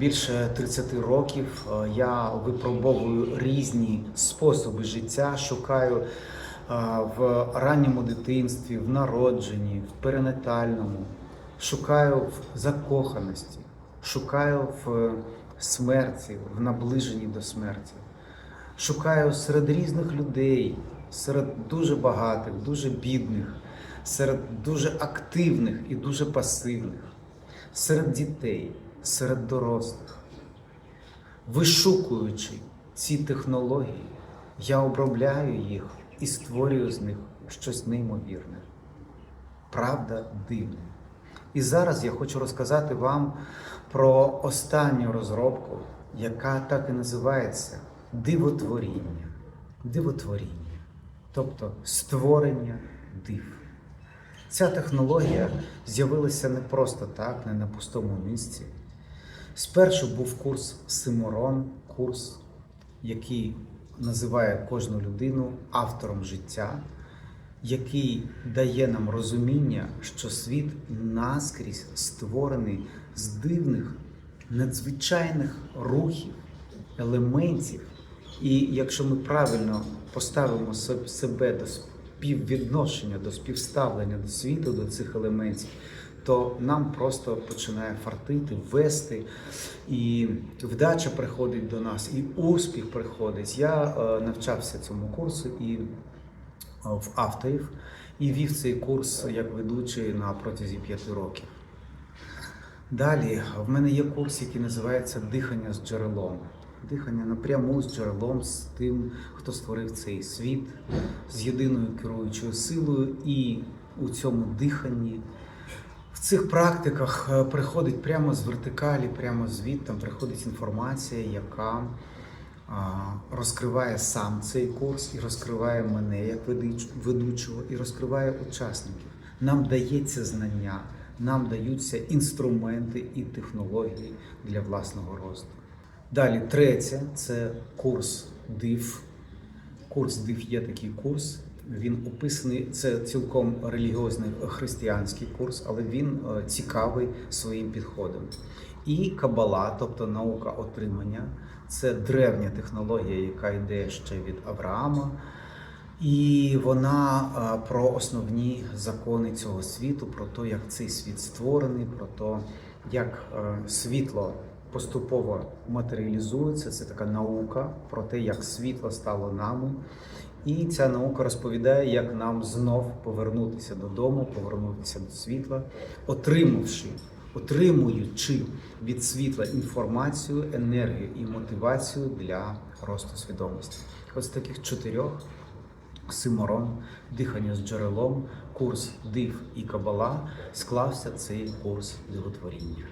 Більше 30 років е, я випробовую різні способи життя, шукаю е, в ранньому дитинстві, в народженні, в перинатальному, шукаю в закоханості, шукаю в смерті, в наближенні до смерті. Шукаю серед різних людей, серед дуже багатих, дуже бідних, серед дуже активних і дуже пасивних, серед дітей, серед дорослих. Вишукуючи ці технології, я обробляю їх і створюю з них щось неймовірне. Правда дивне. І зараз я хочу розказати вам про останню розробку, яка так і називається дивотворіння. Дивотворіння, тобто створення див. Ця технологія з'явилася не просто так, не на пустому місці. Спершу був курс Симорон, курс, який називає кожну людину автором життя, який дає нам розуміння, що світ наскрізь створений з дивних, надзвичайних рухів, елементів. І якщо ми правильно поставимо се- себе до співвідношення, до співставлення до світу, до цих елементів, то нам просто починає фартити, вести, і вдача приходить до нас, і успіх приходить. Я е, навчався цьому курсу і е, в Автоїв і вів цей курс як ведучий на протязі п'яти років. Далі в мене є курс, який називається Дихання з джерелом. Дихання напряму з джерелом, з тим, хто створив цей світ, з єдиною керуючою силою, і у цьому диханні. В цих практиках е, приходить прямо з вертикалі, прямо звідти приходить інформація, яка розкриває сам цей курс і розкриває мене як ведучого, і розкриває учасників. Нам дається знання, нам даються інструменти і технології для власного росту. Далі, третє це курс див. Курс див є такий курс. Він описаний, це цілком релігіозний християнський курс, але він е, цікавий своїм підходом. І кабала, тобто наука отримання, це древня технологія, яка йде ще від Авраама. І вона е, про основні закони цього світу, про те, як цей світ створений, про те, як е, світло поступово матеріалізується. Це така наука про те, як світло стало нами. І ця наука розповідає, як нам знов повернутися додому, повернутися до світла, отримавши, отримуючи від світла інформацію, енергію і мотивацію для росту свідомості. Ось таких чотирьох Симорон, дихання з джерелом, курс див і кабала склався цей курс дивотворіння.